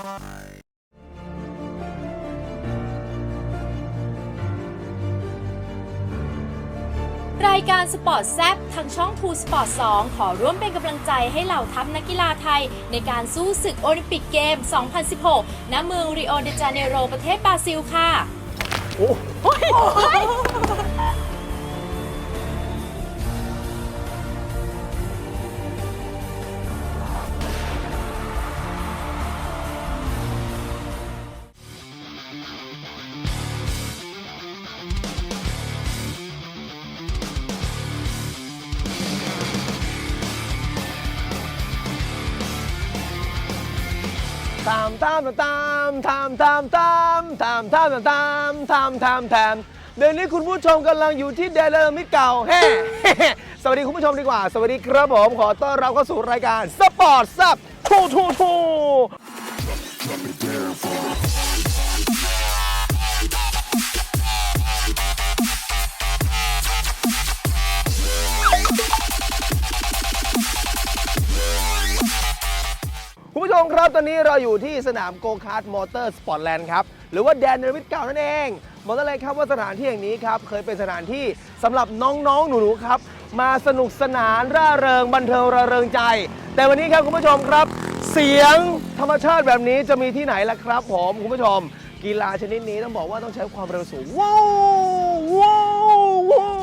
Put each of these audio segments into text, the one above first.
Bye. ายการสปอร์ตแซบทางช่อง True Sport 2ขอร่วมเป็นกำลังใจให้เหล่าทัพนักกีฬาไทย ในการสู้ศึกโอลิมปิกเกม 2016 ณ เมืองริโอเดจาเนโรประเทศบราซิลค่ะ ตามตามตามตามตามตามตามตามตามตามตามตามเดี๋ยวนี้คุณผู้ชมกำลังอยู่ที่แดนเรมิเก่าแฮ่สวัสดีคุณผู้ชมดีกว่า สวัสดีครับผม ขอต้อนรับเข้าสู่รายการสปอร์ตซับทูทูทู มครับตอนนี้เราอยู่ที่สนามโกคาร์ดมอเตอร์สปอร์ตแลนด์ครับ หรือว่าแดนเนวิทเก่านั่นเองบอกได้เลยครับว่าสถานที่แห่งนี้ครับ เคยเป็นสถานที่สำหรับน้องๆ หนูๆครับ มาสนุกสนานร่าเริงบันเทิงระเริงใจ แต่วันนี้ครับคุณผู้ชมครับ เสียงธรรมชาติแบบนี้จะมีที่ไหนล่ะครับผมคุณผู้ชม กีฬาชนิดนี้ต้องบอกว่าต้องใช้ความเร็วสูงว้าวว้าวว้าว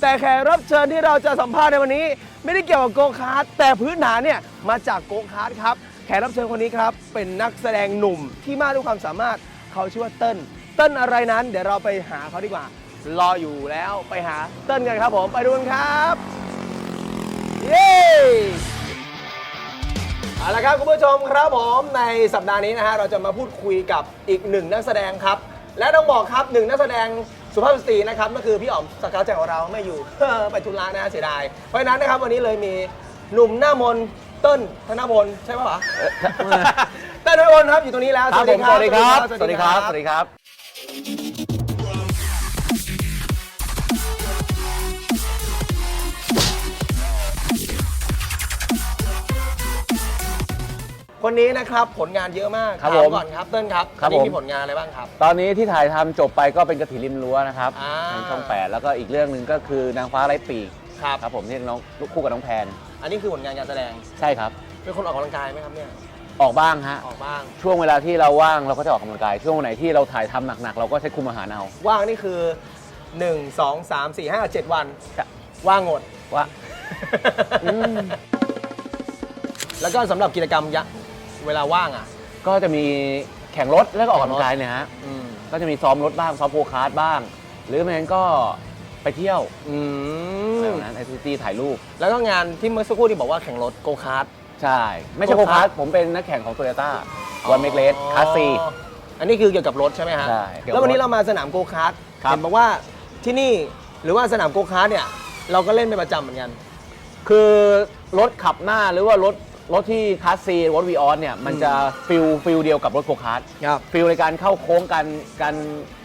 แต่แขกรับเชิญที่เราจะสัมภาษณ์ในวันนี้ ไม่ได้เกี่ยวกับโกคาร์ทแต่พื้นฐานเนี่ยมาจากโกคาร์ทครับ แขกรับเชิญคนนี้ครับ เป็นนักแสดงหนุ่มที่มากด้วยความสามารถเขาชื่อว่าเติ้ลเติ้ลอะไรนั้น เดี๋ยวเราไปหาเขาดีกว่า รออยู่แล้วไปหาเติ้ลกันครับผมไปดูกันครับเย้เอาละครับคุณผู้ชมครับผมในสัปดาห์นี้นะฮะเราจะมาพูดคุยกับอีกหนึ่งนักแสดงครับ และต้องบอกครับหนึ่งนักแสดงสุภาพสตรีนะครับนั่นคือพี่อ๋อมสกาวใจของเราไม่อยู่ ไปทุนลานะฮะเสียดายเพราะฉะนั้นนะครับวันนี้เลยมีหนุ่มหน้ามน ต์เติ้ลธนพลใช่ปะวะเติ้ลธนพลครับอยู่ตรงนี้แล้วครับผมสวัสดีครับ สวัสดีครับสสวัวัสสดีดีครับ คนนี้นะครับผลงานเยอะมากครับถามผมก่อนครับเติ้ลครับครับตอนนี้ผม มีผลงานอะไรบ้างครับ ตอนนี้ที่ถ่ายทำจบไปก็เป็นกระถิ่นริมรั้วนะครับอ่า ทางช่องแปดแล้วก็อีกเรื่องหนึ่งก็คือนางฟ้าไร้ปีกครับ ครับผมที่น้องลูกคู่กับน้องแพน อันนี้คือผลงานการแสดง ใช่ครับ เป็นคนออกกำลังกายไหมครับเนี่ย ออกบ้างฮะ ออกบ้าง ช่วงเวลาที่เราว่างเราก็จะออกกำลังกาย ช่วงไหนที่เราถ่ายทำหนักๆ เราก็ใช้คุมอาหารเอาว่างนี่คือ 1 2 3 4 5 7 วันครับว่างหมด ว่า อืม แล้วก็สำหรับกิจกรรมยะเวลาว่างอะ ก็จะมีแข่งรถแล้วก็ออกกำลังกายเนี่ยฮะ อืมก็จะมีซ้อมรถบ้างซ้อมโพคาร์ดบ้าง หรือไม่งั้นก็ไปเที่ยว อือะไรม แบบนั้นไอทีตี้ถ่ายรูป แล้วก็งานที่เมื่อสักครู่ที่บอกว่าแข่งรถโกคาร์ทใช่ ไม่ใช่โพโพคาคาร์ร์ทดผมเป็นนักแข่งของโตโยต้าวันเมกเลสคาซี อันนี้คือเกี่ยวกับรถใช่ไหมฮะใช่เกี่ยวกับแล้ววันนี้รถเรามาสนามโกคาร์ทครับ เห็นบอกว่าที่นี่หรือว่าสนามโกคาร์ทเนี่ยเราก็เล่นเป็นประจำเหมือนกัน คือรถขับหน้าหรือว่ารถ รถที่คลาสซีรถวีออสเนี่ยมันจะฟิลฟิลเดียวกับรถโกคาร์ทครับฟิลในการเข้าโค้งการการ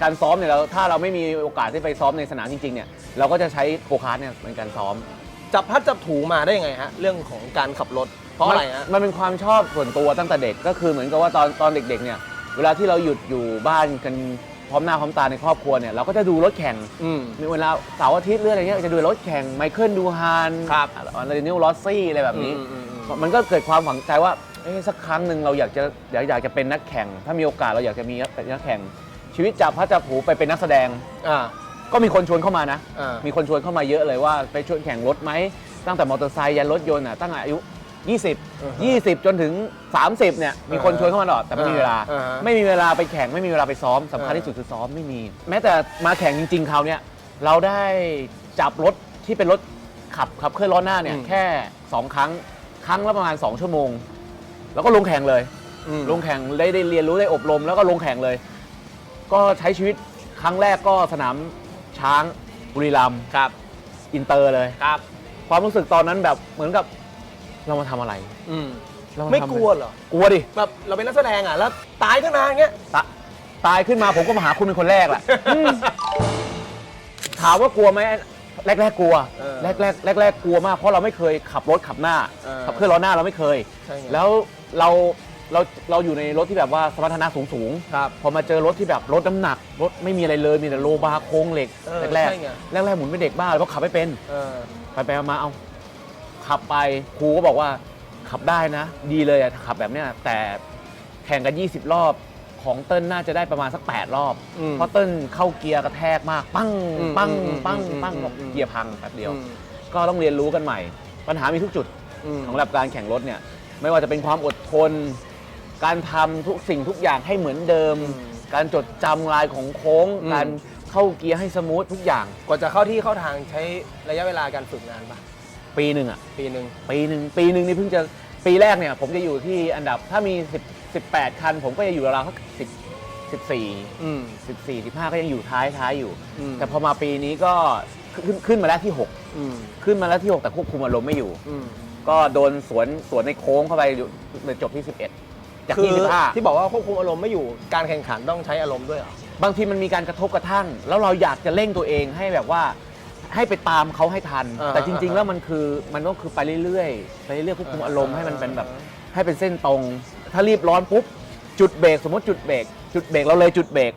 การซ้อมเนี่ยเราถ้าเราไม่มีโอกาสที่ไปซ้อมในสนามจริงๆเนี่ยเราก็จะใช้โกคาร์ทเนี่ยเป็นการซ้อม จับพลัดจับถูมาได้ยังไงฮะเรื่องของการขับรถ เพราะอะไรฮะมันมันเป็นความชอบส่วนตัวตั้งแต่เด็กก็คือเหมือนกับว่าตอนตอนเด็กๆเนี่ยเวลาที่เราหยุดอยู่บ้านกันพร้อมหน้าพร้อมตาในครอบครัวเนี่ยเราก็จะดูรถแข่งอืม มีเวลาเสาร์อาทิตย์หรืออะไรเงี้ยจะดูรถแข่งไมเคิลดูฮานครับอะไรนิวลอสซี่อะไรแบบนี้ อืมอืมอืม มันก็เกิดความหวังใจว่าเอ๊ะสักครั้งหนึ่งเราอยากจะอยากอยากจะเป็นนักแข่ง ถ้ามีโอกาสเราอยากจะมีเป็นนักแข่ง ชีวิตจับพระจับผูไปเป็นนักแสดง อ่า ก็มีคนชวนเข้ามานะ อ่า มีคนชวนเข้ามาเยอะเลยว่าไปชวนแข่งรถไหม ตั้งแต่มอเตอร์ไซค์ยันรถยนต์อะตั้งแต่อายุ 20 20 จนถึง 30 เนี่ย มีคนชวนเข้ามาตลอดแต่ไม่มีเวลา อ่าฮะไม่มีเวลาไปแข่งไม่มีเวลาไปซ้อมสำคัญอ่า ที่สุดคือซ้อมไม่มี แม้แต่มาแข่งจริงๆคราวเนี้ยเราได้จับรถที่เป็นรถขับขับเคลื่อนล้อหน้าเนี่ยแค่2ครั้ง ครั้งละประมาณ 2 ชั่วโมง แล้วก็ลงแข่งเลย อืม ลงแข่งได้ได้เรียนรู้ได้อบรมแล้วก็ลงแข่งเลย ก็ใช้ชีวิตครั้งแรกก็สนามช้างบุรีรัมย์ครับ อินเตอร์เลย ครับ ความรู้สึกตอนนั้นแบบเหมือนกับเรามาทำอะไรอืม เราาไม่ทำอะกรลัวเหรอ กลัวดิแบบเราเป็นนักแสดงอะ แล้วตายตั้งนานเงี้ย ตะตายขึ้นมาผมก็มาหาคุณเป็นคนแรกแหละ อืมถามว่ากลัวไหม แรกแรกๆกลัวเออแรกแรกแรกแรกๆกลัวมากเพราะเราไม่เคยขับรถขับหน้าเออขับเครื่องล้อหน้าเราไม่เคย ใช่ไง แล้วเราเราเราอยู่ในรถที่แบบว่าสมรรถนะสูงสูงๆ ครับ พอมาเจอรถที่แบบรถน้ำหนัก รถไม่มีอะไรเลยมีแต่โลบาร์โค้งเหล็กเออแรกใช่ไง ๆแรกๆหมุนเป็นเด็กบ้าเลยเพราะขับไม่เป็นเออ ไปไปมาๆเอา ขับไปครูก็บอกว่าขับได้นะ ดีเลยอะขับแบบเนี้ยแต่แข่งกัน 20 รอบ ของเติ้ลน่าจะได้ประมาณสัก 8 รอบ อืมเพราะเติ้ลเข้าเกียร์กระแทกมาก ปั้งอืมปั้งอืมปั้งอืมปั้งอืมอืมเกียร์พังแป๊บเดียวอืมก็ต้องเรียนรู้กันใหม่ ปัญหามีทุกจุดอืมสำหรับการแข่งรถเนี่ยไม่ว่าจะเป็นความอดทน การทำทุกสิ่งทุกอย่างให้เหมือนเดิม อืมการจดจำลายของโค้ง อืม การเข้าเกียร์ให้สมูททุกอย่างกว่าจะเข้าที่เข้าทางใช้ระยะเวลาการฝึกนานปะปีหนึ่งอะปีหนึ่ง ปีหนึ่งปีหนึ่งนี่เพิ่งจะปีแรกเนี่ยผมจะอยู่ที่อันดับถ้ามี 10 18 คัน ผมก็จะอยู่ราวๆสัก10 14อืม14 15ก็ยังอยู่ท้ายท้ายอยู่ อืม แต่พอมาปีนี้ก็ขึ้นขึ้นมาแล้วที่อืม6ขึ้นมาแล้วที่6แต่ควบคุมอารมณ์ไม่อยู่ อืมก็โดนสวนสวนในโค้งเข้าไปอยู่เลยจบที่11จากคือ25ที่บอกว่าควบคุมอารมณ์ไม่อยู่การแข่งขันต้องใช้อารมณ์ด้วยเหรอ บางทีมันมีการกระทบกระทั่ง แล้วเราอยากจะเร่งตัวเองให้แบบว่าให้ไปตามเขาให้ทัน อ่าแต่จริงๆอ่าแล้วมันคือมันก็คือไปเรื่อยๆไปเรื่อยๆควบคุมอารมณ์ให้มันเป็นแบบ ให้เป็นเส้นตรง ถ้ารีบร้อนปุ๊บจุดเบรกสมมติจุดเบรกจุดเบรกเราเลยจุดเบรก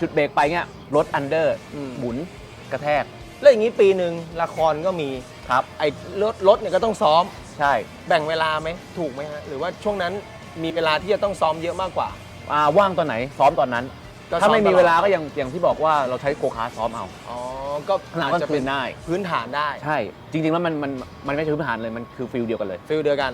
จุดเบรกไปเงี้ยรถอันเดอร์อืม หมุนกระแทกแล้วอย่างนี้ปีหนึ่งละครก็มีครับ ไอ้รถรถเนี่ยก็ต้องซ้อม ใช่แบ่งเวลาไหมถูกไหมฮะหรือว่าช่วงนั้นมีเวลาที่จะต้องซ้อมเยอะมากกว่าอ่าว่างตอนไหนซ้อมตอนนั้น ก็ซ้อมถ้าไม่มีตลอดเวลาก็อย่างอย่างที่บอกว่าเราใช้โกคาร์ทซ้อมเอาอ๋อก็ขนาดอาจก็จะคืเป็นนได้ พื้นฐานได้ใช่ จริงๆแล้วมันมันมันไม่ใช่พื้นฐานเลยมันคือฟิลเดียวกันเลย ฟิลเดียวกัน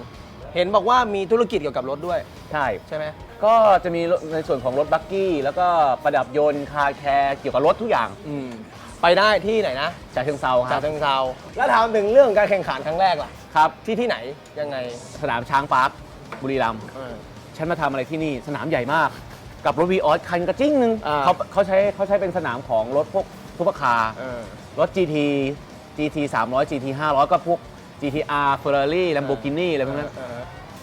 เห็นบอกว่ามีธุรกิจเกี่ยวกับรถด้วย ใช่ ใช่ไหม ก็จะมีในส่วนของรถบักกี้ แล้วก็ประดับยนต์คาร์แคร์เกี่ยวกับรถทุกอย่างอืม ไปได้ที่ไหนนะจากเชิงเซาคจารักบเชิงเซาแล้วถามถึงเรื่องการแข่งขันครั้งแรกล่ะ ครับ ที่ที่ไหนยังไงสนามช้างปาร์คบุรีรัมย์เออ ฉันมาทำอะไรที่นี่สนามใหญ่มาก กับรถวีออสคันกระจิ้งหนึงอ่า เขาเขาใช้เขาใช้เป็นสนามของรถพวกซุปเปอร์คาร์ เออ รถ GT GT 300 GT 500 ก็พวก GTR Ferrari Lamborghini อะไรพวกนั้นเออ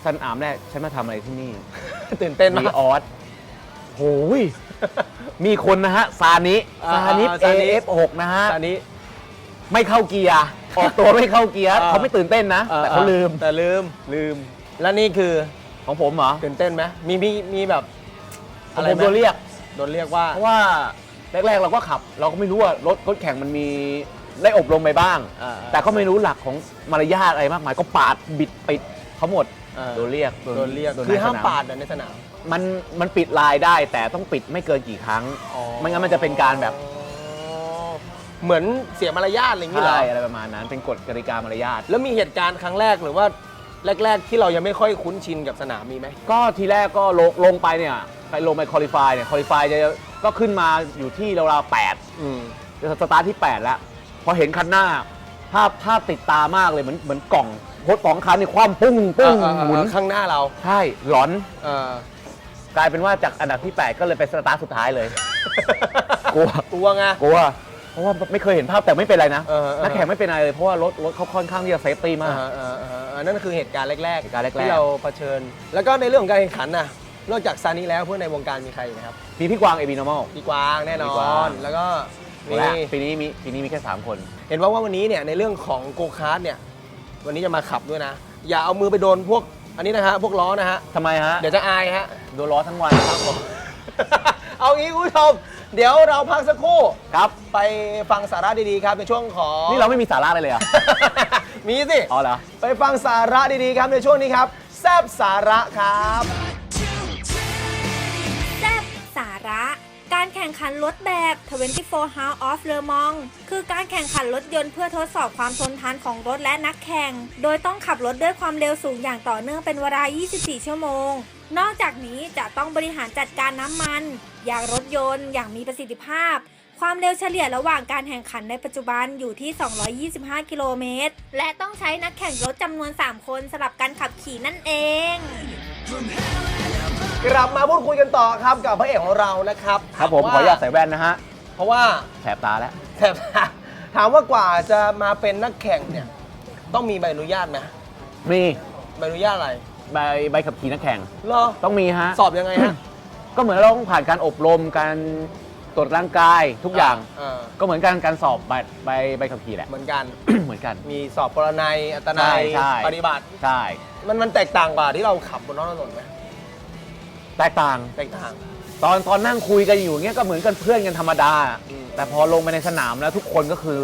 สนามแรกฉันมาทำอะไรที่นี่ ตื่นเต้นวีมากออสโหยมีคนนะฮะ ซานิอ่าซานิอ่าซานิ AF6 นะฮะตอนนี้ ไม่เข้าเกียร์ ออกตัวไม่เข้าเกียร์อ่า เขาไม่ตื่นเต้นนะ แต่เขาลืม แต่ลืมลืม แล้วนี่คือของผมเหรอตื่นเต้นไหมมีมีมีแบบ ของอะไรผมไหโดนเรียก โดนเรียกว่า เพราะว่า แรกๆ เราก็ขับ เราก็ไม่รู้ว่ารถรถแข่งมันมีได้อบรมไปบ้าง อ่าแต่ก็ไม่รู้หลักของมารยาทอะไรมากมายก็ปาดบิดปิดเขาหมดอ่า โดนเรียกโดนเรียกโดนคือห้ามในสนปาดในสนาม มันมันปิดลายได้แต่ต้องปิดไม่เกินกี่ครั้งไม่งั้นมันจะเป็นการแบบอ๋อเหมือนเสียมารยาทอะไรอย่างนี้เหรอใช่อะไรประมาณนั้น เป็นกฎกติกามารยาท แล้วมีเหตุการณ์ครั้งแรกหรือว่าแรก ๆ ที่เรายังไม่ค่อยคุ้นชินกับสนามมีไหม ก็ทีแรกก็ลงลงไปเนี่ยไปลงไปคอลี่ฟายเนี่ยคอลี่ฟายจะ ก็ขึ้นมาอยู่ที่ราวๆแปดอืมจะสตาร์ทที่ 8 แล้ว พอเห็นคันหน้า ภาพภาพติดตามากเลยเหมือนเหมือนกล่องโคตรสองคันนี่คว่ำปุ้งปุ้งอ่าอ่าอ่าหมุนข้างหน้าเราใช่หลอน เออกลายเป็นว่าจากอันดับที่ 8 ก็เลยไปสตาร์ทสุดท้ายเลย กลัวกลัวไง กลัว เพราะว่าไม่เคยเห็นภาพแต่ไม่เป็นไรนะเออเออ นักแข่งไม่เป็นไรเลยเพราะว่ารถรถเขาค่อนข้างที่จะเซฟตี้มาก อ่าอ่าอ่าอ่านั่นคือเหตุการณ์แรกเหตุการณ์แรกๆ ที่เราเผชิญ แล้วก็ในเรื่องของการแข่งขันน่ะ นอกจากซานี่แล้วเพื่อนในวงการมีใครอีกนะครับมีพี่กวางเอบีนอมอล พี่กวางแน่นพี่กวาองนแล้วก็มีปีนี้มีปีนี้มีแค่ 3 คน เห็นว่าว่าวันนี้เนี่ยในเรื่องของโกคาร์ดเนี่ยวันนี้จะมาขับด้วยนะ อย่าเอามือไปโดนพวกอันนี้นะฮะพวกล้อนะฮะทำไมฮะ เดี๋ยวจะอายฮะ โดนล้อทั้งวันครับผม เอางี้คุณผู้ชม เดี๋ยวเราพักสักครู่ครับ ไปฟังสาระดีๆครับในช่วงของนี่เราไม่มีสาระเลยเลยเหรอะ มีสิ อ๋อเหรอ ไปฟังสาระดีๆครับในช่วงนี้ครับ แซบสาระครับ การแข่งขันรถแบบ 24 Hours of Le Mans คือการแข่งขันรถยนต์เพื่อทดสอบความทนทานของรถและนักแข่ง โดยต้องขับรถด้วยความเร็วสูงอย่างต่อเนื่องเป็นเวลา 24 ชั่วโมง นอกจากนี้จะต้องบริหารจัดการน้ำมันยางรถยนต์อย่างมีประสิทธิภาพ ความเร็วเฉลี่ยระหว่างการแข่งขันในปัจจุบันอยู่ที่ 225 กิโลเมตร และต้องใช้นักแข่งรถจำนวน 3 คนสลับกันขับขี่นั่นเอง กลับมาพูดคุยกันต่อครับกับพระเอกของเรานะครับครับผมถขออนุญาตใส่แว่นนะฮะเพราะว่าแสบตาแล้วแถบถามว่ากว่าจะมาเป็นนักแข่งเนี่ย ต้องมีใบอนุญาตไหมมีใบอนุญาตอะไรใบใบขับขี่นักแข่งเหรอต้องมีฮะสอบยังไงฮะ ก็เหมือนเราต้องผ่านการอบรมการตรวจร่างกายทุกอย่างเออก็เหมือนกันการสอบใบใบใบขับขี่แหละ เหมือนกัน เหมือนกัน มีสอบปรนัยอัตนัยใช่ใช่ ปฏิบัติ ใช่ มันมันแตกต่างกว่าที่เราขับบนท้องถนนไหม แตกต่าง แตกต่าง ตอนตอนนั่งคุยกันอยู่เงี้ยก็เหมือนกันเพื่อนกันธรรมดา อืม แต่พอลงไปในสนามแล้วทุกคนก็คือ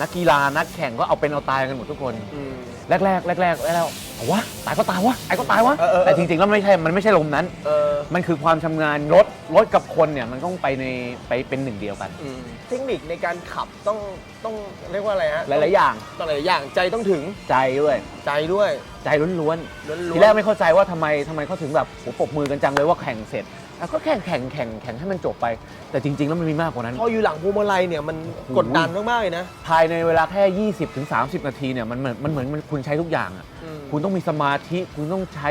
นักกีฬานักแข่งก็เอาเป็นเอาตายกันหมดทุกคน อืม แรกแรกแรกแรกแล้วเอาวะตายก็ตายวะไอ้ก็ตายวะเออเออเออ แต่จริงๆแล้วไม่ใช่มันไม่ใช่ลมนั้น เออมันคือความชำนาญรถรถกับคนเนี่ยมันต้องไปในไปเป็นหนึ่งเดียวกัน อืมเทคนิคในการขับต้องต้องเรียกว่าอะไรฮะหลายๆอย่างต้องหลายๆอย่างใจต้องถึงใจด้วย ใจด้วยใจล้วนล้วนๆๆทีแรกไม่เข้าใจว่าทำไมทำไมเขาถึงแบบโหปรบมือกันจังเลยว่าแข่งเสร็จ แล้วก็แข่งแข่งแข่งแข่งให้มันจบไป แต่จริง ๆ แล้วมันมีมากกว่านั้น พออยู่หลังพวงมาลัยเนี่ยมันโอ้โหกดดันมากๆเลยนะ ภายในเวลาแค่ 20ถึง30 นาทีเนี่ยมันเหมือนมันเหมือนมันคุณใช้ทุกอย่างอะอืม คุณต้องมีสมาธิคุณต้องใช้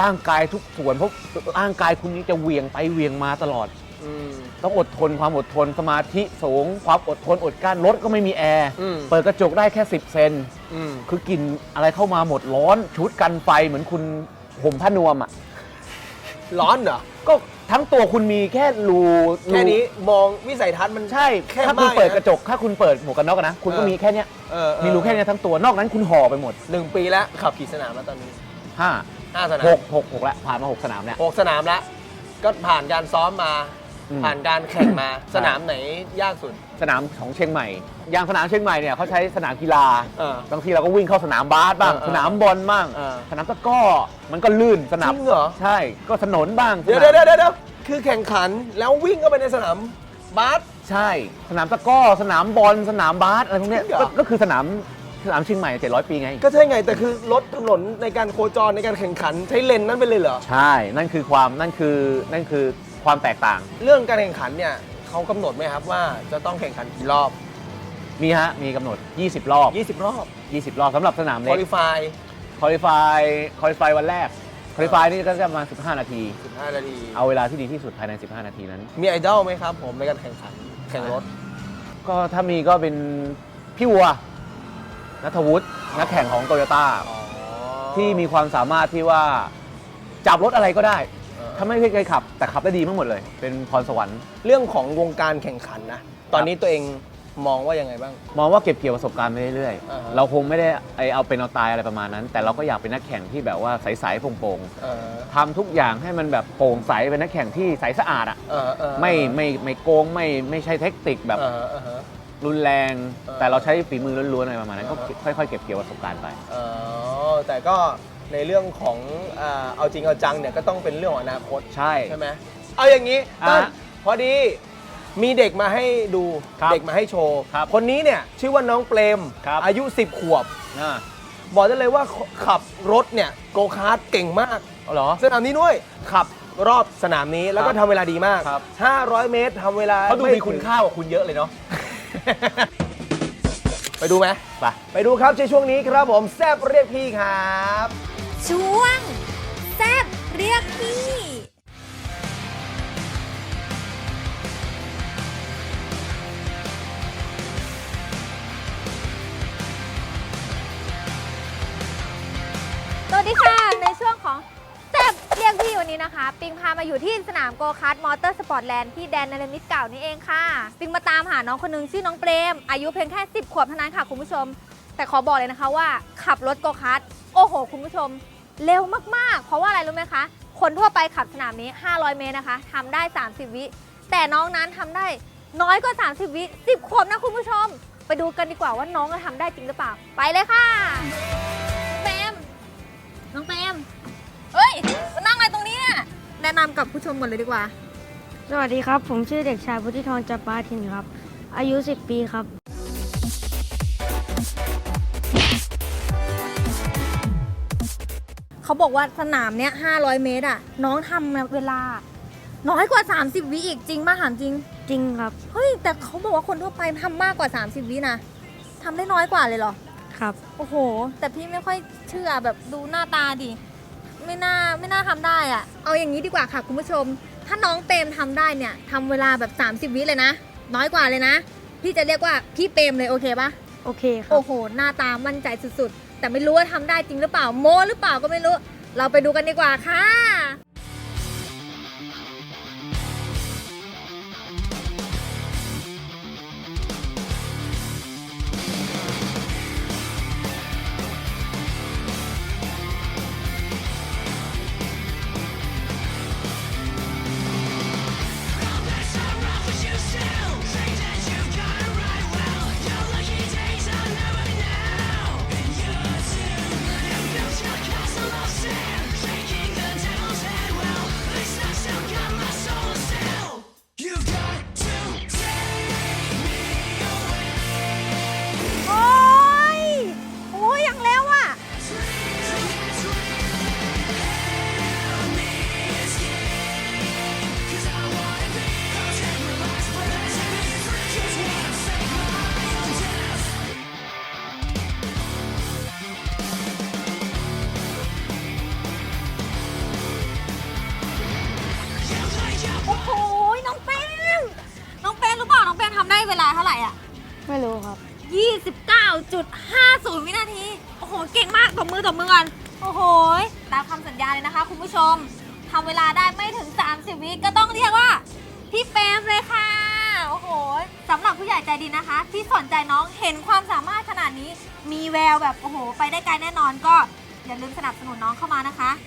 ร่างกายทุกส่วนเพราะร่างกายคุณนี่จะเหวี่ยงไปเหวี่ยงมาตลอด อืม ต้องอดทนความอดทนสมาธิสูง ความอดทนอดกลั้นรถก็ไม่มีแอร์อืม เปิดกระจกได้แค่ 10 เซน อืม คือกลิ่นอะไรเข้ามาหมดร้อนชุดกันไฟเหมือนคุณห่มผ้านวมอะ ร้อนเหรอ ก็ ทั้งตัวคุณมีแค่รูแค่นี้มองวิสัยทัศน์มันใช่แค่ถ้าคุณมากเปิดนะกระจก ถ้าคุณเปิดหมวกกันน็อกอะนะคุณก็เออมีแค่เนี้ยเออเออมีรูแค่เนี้ยทั้งตัวนอกนั้นคุณห่อไปหมดหนึ่งปีแล้วขับกี่สนามแล้วตอนนี้ห้าห้าสนามหกหกหกละผ่านมาหกสนามเนี่ยหกสนามแล้ว ก็ผ่านการซ้อมมาอืม ผ่านการแข่งมา สนามไหนยากสุด สนามของเชียงใหม่ อย่างสนามเชียงใหม่เนี่ยเขาใช้สนามกีฬาเออบางทีเราก็วิ่งเข้าสนามบาสบ้างเออเออสนามบอลบ้าง เออสนามตะกร้อมันก็ลื่นสนามจริงเหรอ ใช่ ก็ถนนบ้างเดี๋ยวสเดี๋ยนาวมเดี๋ยวเดี๋ยวคือแข่งขันแล้ววิ่งเข้าไปในสนามบาส ใช่ สนามตะกร้อสนามบอลสนามบาสอะไรพวกเนี้ยจริงเหรอ ก็ก็คือสนามสนามเชียงใหม่700 ปีไง ก็ใช่ไง แต่คือรถถนนในการโคจรในการแข่งขันใช้เลนนั้นไปเลยเหรอ ใช่ นั่นคือความ นั่นคือ นั่นคือ ความแตกต่าง เรื่องการแข่งขันเนี่ยเขากำหนดไหมครับว่าจะต้องแข่งขันกี่รอบ มีฮะ มีกำหนด 20 รอบ 20 รอบ20 รอบสำหรับสนามคเล็อกลิฟายคอลิฟายคอลิฟายวันแรกคอลิฟายนี่ก็จะประมาณ15 นาที 15นาทีเอาเวลาที่ดีที่สุดภายใน 15 นาทีนั้น มีไอดอลไหมครับผมในการแข่งขันแข่งรถก็ถ้ามีก็เป็นพี่วัวนัทวุฒินักแข่งของโตโยต้า ที่มีความสามารถที่ว่าจับรถอะไรก็ได้เออ ถ้าไม่เคยขับ แต่ขับได้ดีมากหมดเลย เป็นพรสวรรค์ เรื่องของวงการแข่งขันนะ ตอนนี้ตัวเองมองว่ายังไงบ้าง มองว่าเก็บเกี่ยวประสบการณ์ไปเรื่อยอ่าฮะ ๆ เราคงไม่ได้ไอเอาเป็นเอาตายอะไรประมาณนั้น แต่เราก็อยากเป็นนักแข่งที่แบบว่าใสๆโปร่งเออๆทำทุกอย่างให้มันแบบโปร่งใสเป็นนักแข่งที่ใสสะอาดอะเออเออไม่ไม่ไม่โกงไม่ไม่ใช่เทคนิคแบบเออเออเออ รุนแรง เออแต่เราใช้ฝีมือล้วนๆอะไรประมาณนั้นก็อ่าฮะ ค่อยๆเก็บเกี่ยวประสบการณ์ไป เออแต่ก็ ในเรื่องของเอ่อเอาจริงเอาจังเนี่ยก็ต้องเป็นเรื่องของอนาคตใช่ ใช่ไหมเอาอย่างนี้อะต้นพอดีมีเด็กมาให้ดูครับเด็กมาให้โชว์ครับคนนี้เนี่ยชื่อว่าน้องเปรมครับ อายุ 10 ขวบ อ่าบอกได้เลยว่าขับรถเนี่ยโกคาร์ทเก่งมาก เอาเหรอ สนามนี้ด้วยขับรอบสนามนี้แล้วก็ครับทำเวลาดีมาก ครับ 500 เมตรทำเวลาเขาดูไมีคุณค่ากว่าคุณเยอะเลยเนาะ ไปดูไหม ไป ไปดูครับในช่วงนี้ครับผมแซบเรียกพี่ครับ ช่วง แซบเรียกพี่ สวัสดีค่ะ ในช่วงของแซบเรียกพี่วันนี้นะคะ ปิงพามาอยู่ที่สนามโกคาร์ดมอเตอร์สปอร์ตแลนด์ที่แดนนรมิตเก่านี่เองค่ะ ปิงมาตามหาน้องคนหนึงชื่อน้องเปรม อายุเพียงแค่ 10 ขวบเท่านั้นค่ะคุณผู้ชม แต่ขอบอกเลยนะคะว่าขับรถโกคาร์ดโอ้โห คุณผู้ชม เร็วมากๆ เพราะว่าอะไรรู้ไหมคะ คนทั่วไปขับสนามนี้ 500 เมตรนะคะทำได้ 30 วิ แต่น้องนั้นทำได้น้อยกว่า 30 วิ 10 ขวบนะคุณผู้ชม ไปดูกันดีกว่าว่าน้องจะทำได้จริงหรือเปล่า ไปเลยค่ะเปมน้องเปมเฮ้ยมานั่งอะไรตรงนี้เนี่ยแนะนำกับผู้ชมก่อนเลยดีกว่า สวัสดีครับ ผมชื่อเด็กชายพุทธิธรจับปาทินครับ อายุ 10 ปีครับ เขาบอกว่าสนามเนี้ย500เมตรอะ น้องทำเวลา น้อยกว่า 30 วิอีกจริงมาถามจริง จริงครับเฮ้ยแต่เขาบอกว่าคนทั่วไปทำมากกว่า 30 วินะทำได้น้อยกว่าเลยเหรอ ครับ โอ้โห แต่พี่ไม่ค่อยเชื่อแบบดูหน้าตาดิ ไม่น่าไม่น่าทำได้อะเอาอย่างนี้ดีกว่าค่ะคุณผู้ชม ถ้าน้องเปรมทำได้เนี่ยทำเวลาแบบ 30 วิเลยนะ น้อยกว่าเลยนะ พี่จะเรียกว่าพี่เปรมเลยโอเคปะ โอเคครัโอ้โห หน้าตามั่นใจสุดๆ แต่ไม่รู้ว่าทำได้จริงหรือเปล่า โม้หรือเปล่าก็ไม่รู้ เราไปดูกันดีกว่าค่ะ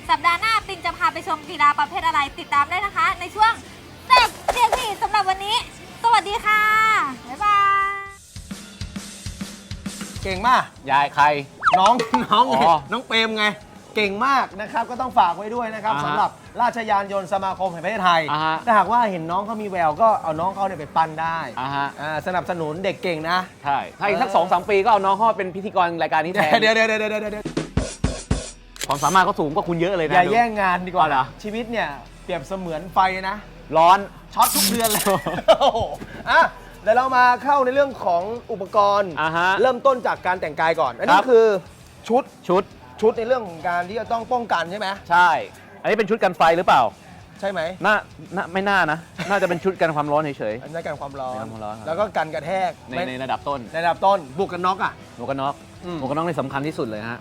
สัปดาห์หน้าปิงจะพาไปชมกีฬาประเภทอะไรติดตามได้นะคะ ในช่วงเต็กเรียกพี่สำหรับวันนี้ สวัสดีค่ะ บ๊ายบาย เก่งมาก ยายใคร น้อง น้องไงอ๋อน้องเปรมไง เก่งมากนะครับ ก็ต้องฝากไว้ด้วยนะครับอ่าฮะสำหรับราชยานยนต์สมาคมแห่งประเทศไทย อ่าฮะ ถ้าหากว่าเห็นน้องเขามีแววก็เอาน้องเขาเนี่ยไปปั้นได้อ่าฮะ อ่าสนับสนุนเด็กเก่งนะ ใช่ ถ้าอีกสักเออสองสามปีก็เอาน้องเข้ามาเป็นพิธีกรรายการนี้แทน เดี๋ยวเดี๋ยวเดี๋ยวเดี๋ยวเดี๋ยวเดี๋ยว ความสามารถเขาสูงกว่าคุณเยอะเลยนะอย่าดู แย่งงานดีกว่าอ๋อเหรอ ชีวิตเนี่ยเปรียบเสมือนไฟนะ ร้อน ช็อตทุกเดือนเลย โอ้โหอะเดี๋ยวเรามาเข้าในเรื่องของอุปกรณ์ อ่าฮะเริ่มต้นจากการแต่งกายก่อน อันคนี้รับ คือชุดชุดชุดในเรื่องของการที่จะต้องป้องกันใช่ไหมใช่ อันนี้เป็นชุดกันไฟหรือเปล่าใช่ไหมน่าน่าไม่น่านะ น่าจะเป็นชุดกันความร้อนเฉย อันนี้กันความร้อน กันความร้อนครับ แล้วก็กันกระแทกๆในไม่ในระดับต้นในระดับต้นบวกกันน็อกอะ หมวกกันน็อกอืม หมวกกันน็อกนี่สำคัญที่สุดเลยฮะ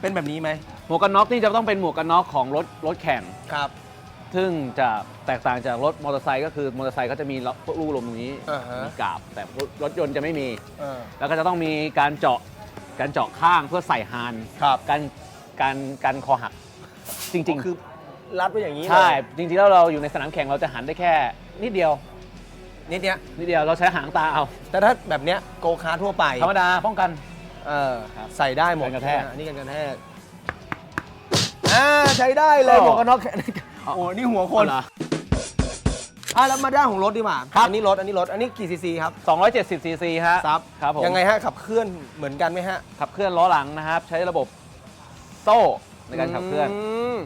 เป็นแบบนี้ไหม หมวกกันน็อกนี่จะต้องเป็นหมวกกันน็อกของรถรถแข่ง ครับ ซึ่งจะแตกต่างจากรถมอเตอร์ไซค์ก็คือมอเตอร์ไซค์ก็จะมีลูกลมตรงนี้อ่าฮะ มีกาบ แต่รถยนต์จะไม่มี เออ แล้วก็จะต้องมีการเจาะการเจาะข้างเพื่อใส่ฮานครับ การการการคอหักจริงคือรัดไว้อย่างนี้ๆเลยใช่ จริงๆแล้วเราอยู่ในสนามแข่งเราจะหันได้แค่นิดเดียว นิดเนี้ยนิดเดียวเราใช้หางตาเอาแต่ถ้าแบบเนี้ยโกคาร์ททั่วไปธรรมดาป้องกัน เออครับใส่ได้หมดกันกระแทก อันนี้กันกระแทก อ่าใช้ได้เลยโอ้หมวกกันน็อกโอ้นี่หัวคนเอาเหรออะแล้วมาด้านของรถดีกว่าครับ อันนี้รถอันนี้รถอันนี้กี่ซีซีครับ270ซีซีฮะซับครับผมยังไงฮะขับเคลื่อนเหมือนกันไหมฮะขับเคลื่อนล้อหลังนะครับ ใช้ระบบโซ่ในการขับเคลื่อนม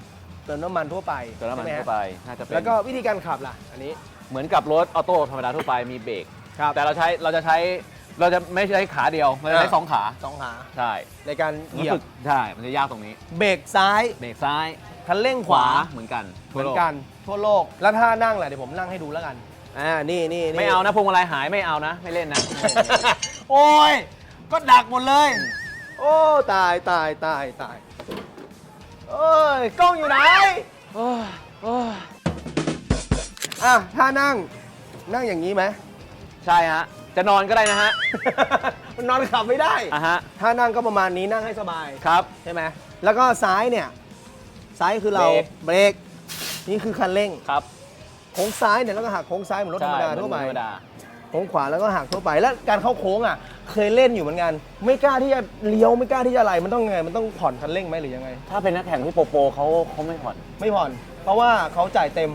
เติมน้ำมันทั่วไปตัวน้ำมันใช่หฮะทั่วไปน่าจะเป็นแล้วก็วิธีการขับล่ะ อันนี้เหมือนกับรถออโต้ธรรมดาทั่วไปมีเบรก ครับ แต่เราใช้เราจะใช้ เราจะไม่ใช้ขาเดียวเราจะใช้อ่าสองขาสองขา ใช่ในการเหยียรู้สึบกใช่มันจะยากตรงนี้เบรกซ้ายเบรกซ้ายคันเร่งขขวาวาเหมือนกันเหมือนกันทั่วโลกแล้วถ้านั่งแหละเดี๋ยวผมนั่งให้ดูแล้วกันอ่านี่นี่นี่ไม่เอานะพวงมาลัยหายไม่เอานะ ไม่เล่นนะ โอ้ยก็ดักหมดเลย โอ้ตายตายตายตายเอ้ยกล้องอยู่ไหนโอ้ยโอ้ยอะถ้านั่งนั่งอย่างนี้ไหมใช่ฮะ จะนอนก็ได้นะฮะ มันนอนขับไม่ได้ อะฮะ ถ้านั่งก็ประมาณนี้นั่งให้สบาย ครับ ใช่ไหม แล้วก็ซ้ายเนี่ย ซ้ายคือเราเบรก เบรก นี่คือคันเร่ง ครับโค้งซ้ายเนี่ยแล้วก็หักโค้งซ้ายเหมือนรถธรรมดาใช่ทั่วไป ธรรมดา โค้งขวาแล้วก็หักทั่วไป แล้วการเข้าโค้งอะ เคยเล่นอยู่เหมือนกัน ไม่กล้าที่จะเลี้ยวไม่กล้าที่จะอะไร มันต้องไง มันต้องผ่อนคันเร่งไหมหรือยังไง ถ้าเป็นนักแข่งที่โปรโปรเขาเขาไม่ผ่อน ไม่ผ่อน เพราะว่าเขาจ่ายเต็ม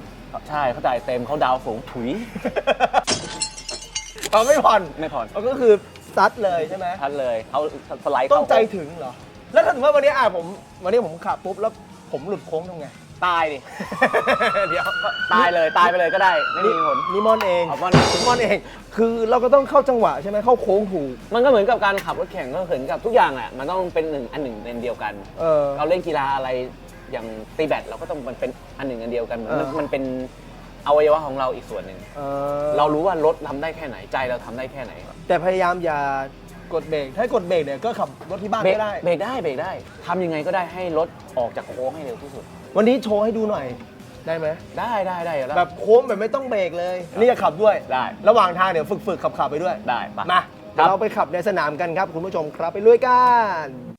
ใช่เขาจ่ายเต็มเขาดาวสูงถุย เขาไม่ผ่อนไม่ผ่อนเขาก็คือซัดเลยใช่ไหมทัดเลยเขาสไลด์ต้องเข้าใจถึงเหรอ แล้วถ้าสมมติว่าวันนี้อะผม วันนี้ผมขับปุ๊บแล้วผมหลุดโค้งทำไง ตายดิ เดี๋ยวตายเลยตายไปเลยก็ได้ ไม่มีผลนิมอนเองอ๋อม่อนนิมอนเอง คือเราก็ต้องเข้าจังหวะใช่ไหมเข้าโค้งถูก มันก็เหมือนกับการขับรถแข่งก็เหมือนกับทุกอย่างแหละมันต้องเป็นหนึ่งอันหนึ่งอันเดียวกัน เออ เราเล่นกีฬาอะไรอย่างตีแบดเราก็ต้องมันเป็นอันหนึ่งอันเดียวกันเหมือนมันเออ มันเป็น อวัยวะของเราอีกส่วนหนึ่ง เออเรารู้ว่ารถทำได้แค่ไหนใจเราทำได้แค่ไหนแต่พยายามอย่ากดเบรกถ้ากดเบรกเนี่ยก็ขับรถที่บ้านเบรกก็ได้ เบรกได้เบรกได้ทำยังไงก็ได้ให้รถออกจากโค้งให้เร็วที่สุด วันนี้โชว์ให้ดูหน่อยได้ไหมได้ได้ได้แล้ว แบบโค้งแบบไม่ต้องเบรกเลย นี่จะขับด้วยได้ ระหว่างทางเดี๋ยวฝึกฝึกขับขับๆไปด้วย ได้ปะมาครับเดี๋ยวเราไปขับในสนามกันครับคุณผู้ชมครับไปลุยกัน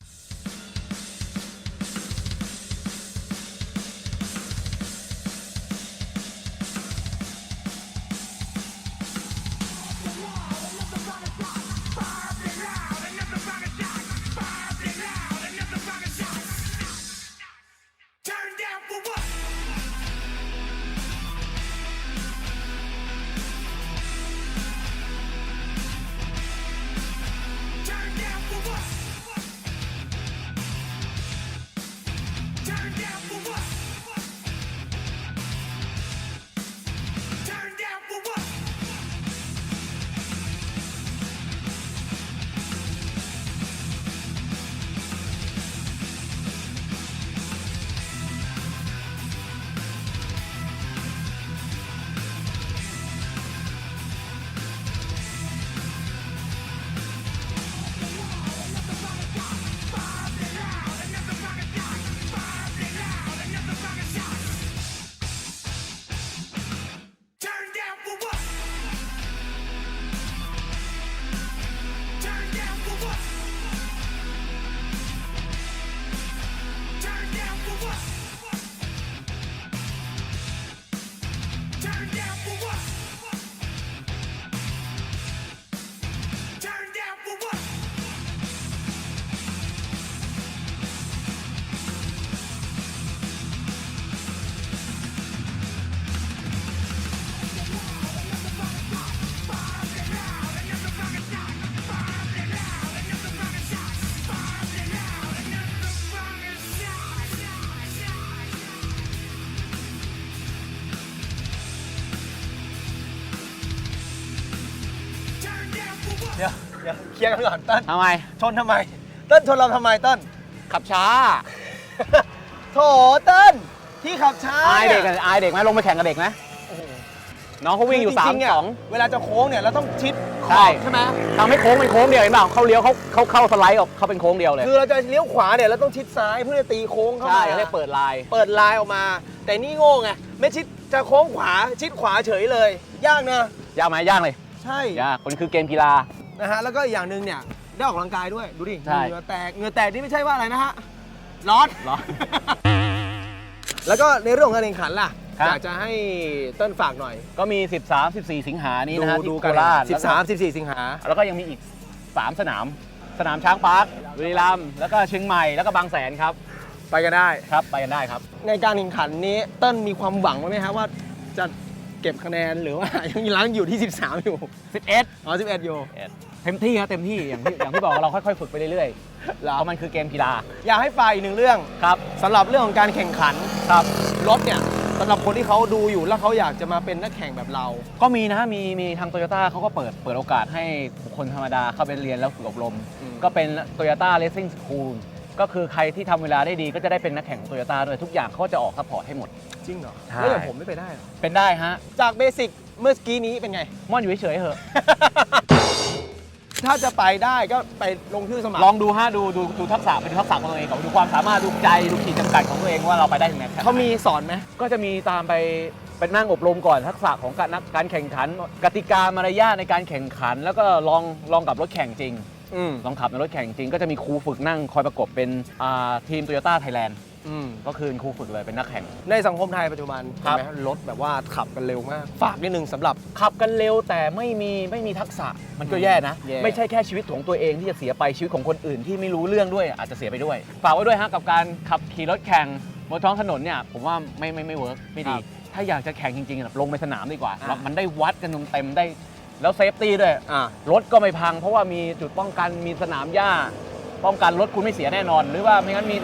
เดี๋ยวเดี๋ยวเคลียร์กันก่อนเต้นทำไม ชนทำไม เต้นชนเราทำไมเต้น ขับช้า โถเต้นที่ขับช้าอายเด็กนี่อะอายเด็กไหมลงไปแข่งกับเด็กไหมน้องเขาวิ่งอยู่คืสาจมริๆเนี่สองเวลาจะโค้งเนี่ยเราต้องชิดขใช่ อบใช่ไหมทำให้โค้งเป็นโค้งเดียวเห็นเปล่าเขาเลี้ยวเขาเขาเข้าสไลด์ออกเขาเป็นโค้งเดียวเลยคือเราจะเลี้ยวขวาเนี่ยเราต้องชิดซ้ายเพื่อจะตีโค้งเข้าใช่มาเขาเรียกเปิดลาย เปิดลายออกมา แต่นี่โง่ไงไม่ชิดจะโค้งขวาชิดขวาเฉยเลย ยากนะ ยากไหมยากเลยใช่ ยากคนคือเกมกีฬา นะฮะแล้วก็อีกอย่างหนึ่งเนี่ยได้ออกกำลังกายด้วยดูดิใช่เหงื่อแตกเหงื่อแตกนี่ไม่ใช่ว่าอะไรนะฮะร้อนร้อนแล้วก็ในเรื่องของการแข่งขันล่ะครับ อยากจะให้เต้นฝากหน่อยก็มี 13 14 สิงหานี้นะฮะดูที่ดูโคกันราชสิบสามสิบสี่สิงหา แล้วก็ยังมีอีก 3 สนาม สนามช้างพาร์คบุรีรัมย์แล้วก็เชียงใหม่แล้วก็บางแสนครับไปกันได้ ครับ ไปกันได้ครับ ในการแข่งขันนี้เต้นมีความหวังไหมฮะว่าจะเก็บคะแนนหรือว่า ยังล้างอยู่ที่ 13 อยู่11 อ๋อ11อยู่ เต็มที่ครับเต็มที่อย่างที่อย่างที่บอกเราค่อยๆฝึกไปเรื่อยๆเหรอเพราะมันคือเกมกีฬาอยากให้ฝากอีกหนึ่งเรื่องครับสำหรับเรื่องของการแข่งขันครับรถเนี่ยสำหรับคนที่เขาดูอยู่แล้วเขาอยากจะมาเป็นนักแข่งแบบเรา ก็มีนะมีมีทางโตโยต้าเขาก็เปิดเปิดโอกาสให้บุคคลธรรมดาเข้าไปเรียนแล้วฝึกอบรม อืม ก็เป็น Toyota Racing School ก็คือใครที่ทำเวลาได้ดีก็จะได้เป็นนักแข่งโตโยต้าด้วยทุกอย่างเขาก็จะออกซัพพอร์ตให้หมด จริงเหรอใช่ แล้วอย่างผมไม่ไปได้เหรอเป็นได้ฮะ จากเบสิกเมื่อกี้นี้เป็นไง ม่อนอยู่เฉยๆเหอะ ถ้าจะไปได้ก็ไปลงชื่อสมัครลองดูฮะดูดูดูทักษะเป็นทักษะของตัวเองก่อนดูความสามารถดูใจดูขีดจำกัดของตัวเองว่าเราไปได้ถึงไหนเขามีสอนไหมก็จะมีตามไปเป็นนั่งอบรมก่อนทักษะของการนักการแข่งขัน กติกามารยาทในการแข่งขัน แล้วก็ลองลองกับรถแข่งจริงอืมลองขับในรถแข่งจริงก็จะมีครูฝึกนั่งคอยประกบเป็นอ่าทีมโตโยต้าไทยแลนด์ อืม ก็คือครูฝึกเลยเป็นนักแข่ง ในสังคมไทยปัจจุบันครับเห็นไหมรถแบบว่าขับกันเร็วมาก ฝากนิดนึงสำหรับ ขับกันเร็วแต่ไม่มีไม่มีทักษะมันก็แย่นะ แย่ ไม่ใช่แค่ชีวิตของตัวเองที่จะเสียไปชีวิตของคนอื่นที่ไม่รู้เรื่องด้วยอาจจะเสียไปด้วย ฝากไว้ด้วยฮะกับการขับขี่รถแข่งบนท้องถนนเนี่ยผมว่าไม่ไม่ไม่เวิร์กไม่ดีถ้าอยากจะแข่งจริงๆอะลงไปสนามดีกว่าอ่า แล้วมันได้วัดกันเต็มๆได้ แล้วเซฟตี้ด้วย อ่า รถก็ไม่พังเพราะว่ามีจุดป้องกันมีสนามหญ้า ป้องกันรถคุณไม่เสียแน่นอน หรือว่าไม่งั้นมี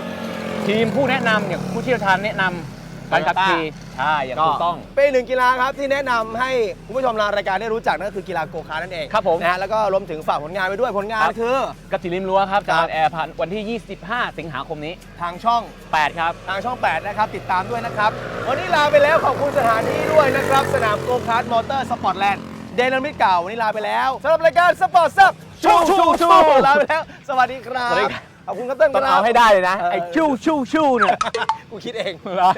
ทีมผู้แนะนำอย่างผู้เชี่ยวชาญแนะนำการขับขี่ใช่อย่างถูกต้อง เป็นหนึ่งกีฬาครับที่แนะนำให้คุณผู้ชมทางรายการได้รู้จักนั่นก็คือกีฬาโกคาร์ทนั่นเองครับผมนะฮะแล้วก็รวมถึงฝากผลงานไปด้วยผลงานครับคือกติริมรั้วครับครัจาบนแอร์พันวันที่ 25 สิงหาคมนี้ ทางช่อง 8 ครับ ทางช่อง 8 นะครับ ติดตามด้วยนะครับ วันนี้ลาไปแล้วขอบคุณสถานที่ด้วยนะครับ สนามโกคาร์ทมอเตอร์สปอร์ตแลนด์เดนมิตเก่าวันนี้ลาไปแล้วสำหรับรายการสปอร์ตซับชูชูชูลาไปแล้ว สวัสดีครับ สวัสดีครับขอบคุณครับเต้นต้องครัเอาบให้ได้เลยนะเออไอ้ชู่ชู่ชู่เนี่ย กูคิดเอง เหรอ